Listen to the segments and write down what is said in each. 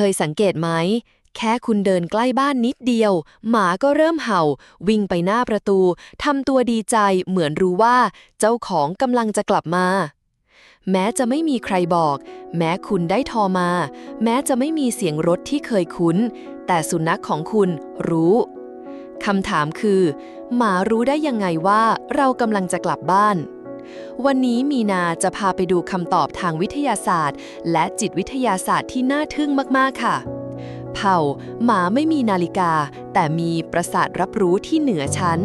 คยสังเกตไหม แค่คุณเดินใกล้บ้านนิดเดียว หมาก็เริ่มเห่า วิ่งไปหน้าประตูทำตัวดีใจเหมือนรู้ว่า เจ้าของกำลังจะกลับมา แม้จะไม่มีใครบอก แม้คุณได้ทอมา แม้จะไม่มีเสียงรถที่เคยคุ้น แต่สุนัขของคุณรู้คำถามคือ หมารู้ได้ยังไงว่าเรากำลังจะกลับบ้าน วันนี้มีนาจะพาไปดูคำตอบทางวิทยาศาสตร์ และจิตวิทยาศาสตร์ที่น่าทึ่งมากๆค่ะ เผ่าหมาไม่มีนาฬิกา แต่มีประสาทรับรู้ที่เหนือชั้น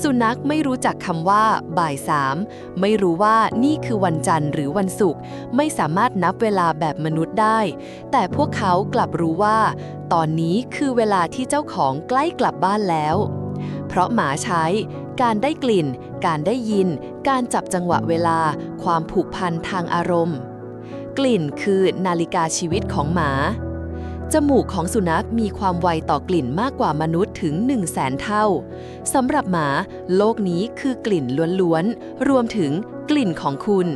สุนัขไม่รู้จักคำว่า บ่ายสามไม่รู้ว่านี่คือวันจันทร์หรือวันศุกร์ไม่สามารถนับเวลาแบบมนุษย์ได้ แต่พวกเขากลับรู้ว่า ตอนนี้คือเวลาที่เจ้าของใกล้กลับบ้านแล้ว เพราะหมาใช้ การได้กลิ่น การได้ยิน การจับจังหวะเวลา ความผูกพันทางอารมณ์ กลิ่นคือนาฬิกาชีวิตของหมา จมูกของสุนัขมีความไวต่อกลิ่นมากกว่ามนุษย์ถึง 1 0 0 0 0แสนเท่าสำหรับหมา โลกนี้คือกลิ่นล้วนๆ รวมถึงกลิ่นของคุณ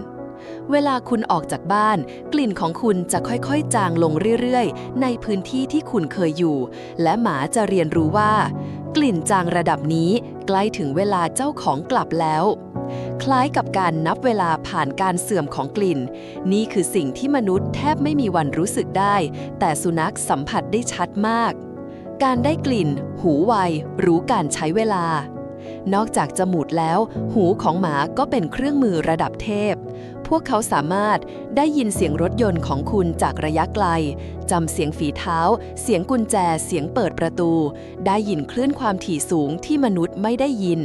เวลาคุณออกจากบ้าน กลิ่นของคุณจะค่อยๆ จางลงเรื่อยๆ ในพื้นที่ที่คุณเคยอยู่ และหมาจะเรียนรู้ว่า กลิ่นจางระดับนี้ใกล้ถึงเวลาเจ้าของกลับแล้ว คล้ายกับการนับเวลาผ่านการเสื่อมของกลิ่น นี่คือสิ่งที่มนุษย์แทบไม่มีวันรู้สึกได้ แต่สุนัขสัมผัสได้ชัดมาก การได้กลิ่น หูไว รู้การใช้เวลา นอกจากจมูกแล้ว หูของหมาก็เป็นเครื่องมือระดับเทพ พวกเขาสามารถได้ยินเสียงรถยนต์ของคุณจากระยะไกล จำเสียงฝีเท้า เสียงกุญแจ เสียงเปิดประตู ได้ยินคลื่นความถี่สูงที่มนุษย์ไม่ได้ยิน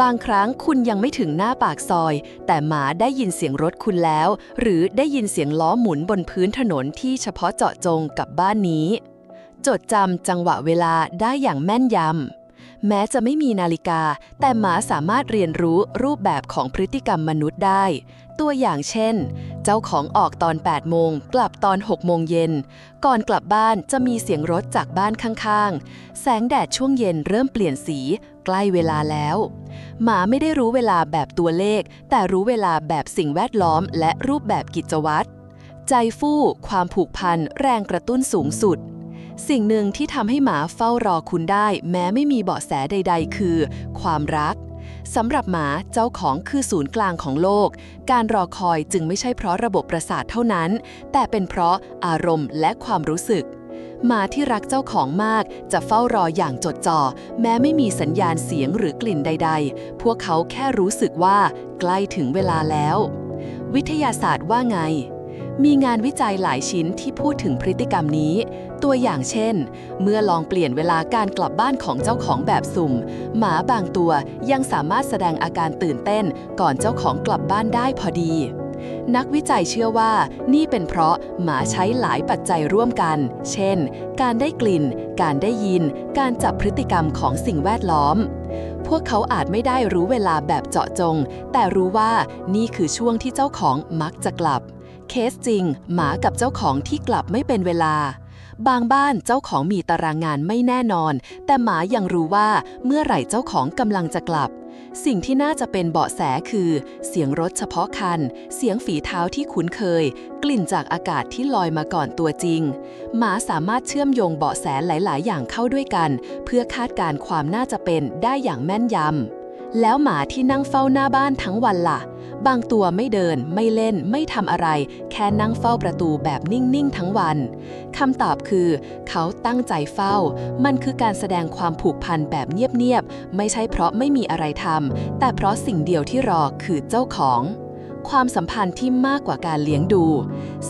บางครั้งคุณยังไม่ถึงหน้าปากซอย แต่หมาได้ยินเสียงรถคุณแล้ว หรือได้ยินเสียงล้อหมุนบนพื้นถนนที่เฉพาะเจาะจงกับบ้านนี้ จดจำจังหวะเวลาได้อย่างแม่นยำแม้จะไม่มีนาฬิกา แต่หมาสามารถเรียนรู้รูปแบบของพฤติกรรมมนุษย์ได้ ตัวอย่างเช่น เจ้าของออกตอน 8 โมง กลับตอน 6 โมงเย็น ก่อนกลับบ้านจะมีเสียงรถจากบ้านข้างๆ แสงแดดช่วงเย็นเริ่มเปลี่ยนสี ใกล้เวลาแล้ว หมาไม่ได้รู้เวลาแบบตัวเลข แต่รู้เวลาแบบสิ่งแวดล้อม และรูปแบบกิจวัตร ใจฟู่ ความผูกพัน แรงกระตุ้นสูงสุดสิ่งหนึ่งที่ทำให้หมาเฝ้ารอคุณได้ แม้ไม่มีเบาะแสใด ๆ คือ ความรัก สำหรับหมาเจ้าของคือศูนย์กลางของโลก การรอคอยจึงไม่ใช่เพราะระบบประสาทเท่านั้น แต่เป็นเพราะอารมณ์และความรู้สึกหมาที่รักเจ้าของมากจะเฝ้ารออย่างจดจ่อ แม้ไม่มีสัญญาณเสียงหรือกลิ่นใด ๆ พวกเขาแค่รู้สึกว่า ใกล้ถึงเวลาแล้ว วิทยาศาสตร์ว่าไง มีงานวิจัยหลายชิ้นที่พูดถึงพฤติกรรมนี้ ตัวอย่างเช่น เมื่อลองเปลี่ยนเวลาการกลับบ้านของเจ้าของแบบสุ่ม หมาบางตัวยังสามารถแสดงอาการตื่นเต้นก่อนเจ้าของกลับบ้านได้พอดี นักวิจัยเชื่อว่า นี่เป็นเพราะหมาใช้หลายปัจจัยร่วมกัน เช่น การได้กลิ่น การได้ยิน การจับพฤติกรรมของสิ่งแวดล้อมพวกเขาอาจไม่ได้รู้เวลาแบบเจาะจง แต่รู้ว่านี่คือช่วงที่เจ้าของมักจะกลับ เคสจริง หมากับเจ้าของที่กลับไม่เป็นเวลา บางบ้านเจ้าของมีตารางงานไม่แน่นอน แต่หมายังรู้ว่าเมื่อไหร่เจ้าของกำลังจะกลับ สิ่งที่น่าจะเป็นเบาะแสคือ เสียงรถเฉพาะคัน เสียงฝีเท้าที่คุ้นเคย กลิ่นจากอากาศที่ลอยมาก่อนตัวจริง หมาสามารถเชื่อมโยงเบาะแสหลาย ๆ อย่างเข้าด้วยกัน เพื่อคาดการณ์ความน่าจะเป็นได้อย่างแม่นยำแล้วหมาที่นั่งเฝ้าหน้าบ้านทั้งวันล่ะ บางตัวไม่เดิน ไม่เล่น ไม่ทำอะไร แค่นั่งเฝ้าประตูแบบนิ่ง ๆ ทั้งวันคำตอบคือ เขาตั้งใจเฝ้า มันคือการแสดงความผูกพันแบบเงียบ ๆ ไม่ใช่เพราะไม่มีอะไรทำแต่เพราะสิ่งเดียวที่รอคือเจ้าของความสัมพันธ์ที่มากกว่าการเลี้ยงดู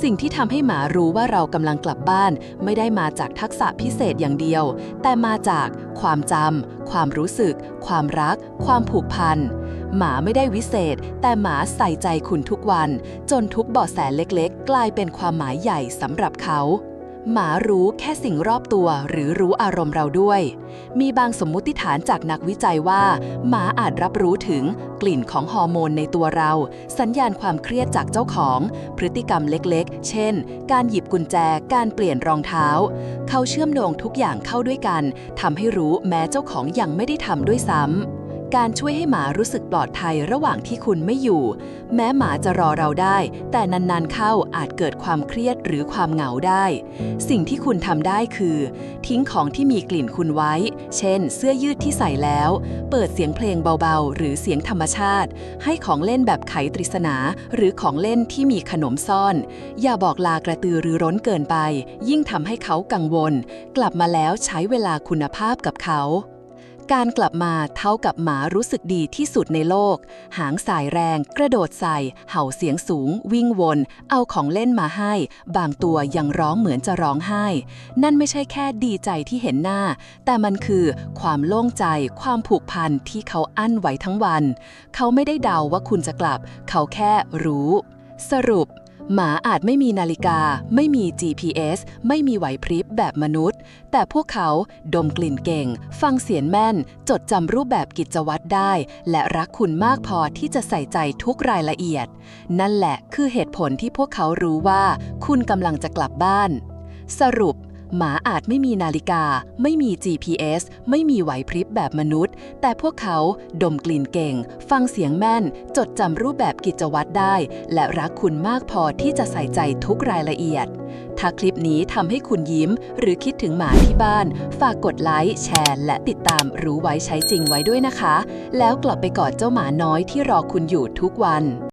สิ่งที่ทำให้หมารู้ว่าเรากำลังกลับบ้าน ไม่ได้มาจากทักษะพิเศษอย่างเดียว แต่มาจากความจำความรู้สึก ความรัก ความผูกพัน หมาไม่ได้วิเศษ แต่หมาใส่ใจคุณทุกวัน จนทุกเบาะแสเล็กๆ กลายเป็นความหมายใหญ่สำหรับเขา หมารู้แค่สิ่งรอบตัวหรือรู้อารมณ์เราด้วย มีบางสมมุติฐานจากนักวิจัยว่า หมาอาจรับรู้ถึงกลิ่นของฮอร์โมนในตัวเรา สัญญาณความเครียดจากเจ้าของ พฤติกรรมเล็กๆ เช่น การหยิบกุญแจ การเปลี่ยนรองเท้า เขาเชื่อมโยงทุกอย่างเข้าด้วยกันทำให้รู้แม้เจ้าของยังไม่ได้ทำด้วยซ้ำ การช่วยให้หมารู้สึกปลอดภัยระหว่างที่คุณไม่อยู่ แม้หมาจะรอเราได้ แต่นานๆเข้าอาจเกิดความเครียดหรือความเหงาได้ สิ่งที่คุณทำได้คือ ทิ้งของที่มีกลิ่นคุณไว้ เช่น เสื้อยืดที่ใส่แล้ว เปิดเสียงเพลงเบาๆ หรือเสียงธรรมชาติ ให้ของเล่นแบบไขตริศนา หรือของเล่นที่มีขนมซ่อน อย่าบอกลากระตือรือร้นเกินไป ยิ่งทำให้เขากังวล กลับมาแล้วใช้เวลาคุณภาพกับเขา การกลับมาเท่ากับหมารู้สึกดีที่สุดในโลก หางสายแรง กระโดดใส่ เห่าเสียงสูง วิ่งวน เอาของเล่นมาให้ บางตัวยังร้องเหมือนจะร้องไห้ นั่นไม่ใช่แค่ดีใจที่เห็นหน้า แต่มันคือความโล่งใจ ความผูกพันที่เขาอั้นไว้ทั้งวัน เขาไม่ได้เดาว่าคุณจะกลับ เขาแค่รู้ สรุป หมาอาจไม่มีนาฬิกา ไม่มี GPS ไม่มีไหวพริบแบบมนุษย์ แต่พวกเขาดมกลิ่นเก่ง ฟังเสียงแม่น จดจำรูปแบบกิจวัตรได้ และรักคุณมากพอที่จะใส่ใจทุกรายละเอียด นั่นแหละคือเหตุผลที่พวกเขารู้ว่า คุณกำลังจะกลับบ้าน สรุป หมาอาจไม่มีนาฬิกา ไม่มี GPS ไม่มีไหวพริบแบบมนุษย์ แต่พวกเขาดมกลิ่นเก่ง ฟังเสียงแม่น จดจำรูปแบบกิจวัตรได้ และรักคุณมากพอที่จะใส่ใจทุกรายละเอียด ถ้าคลิปนี้ทำให้คุณยิ้ม หรือคิดถึงหมาที่บ้าน ฝากกดไลค์แชร์ และติดตามรู้ไว้ใช้จริงไว้ด้วยนะคะ แล้วกลับไปกอดเจ้าหมาน้อยที่รอคุณอยู่ทุกวัน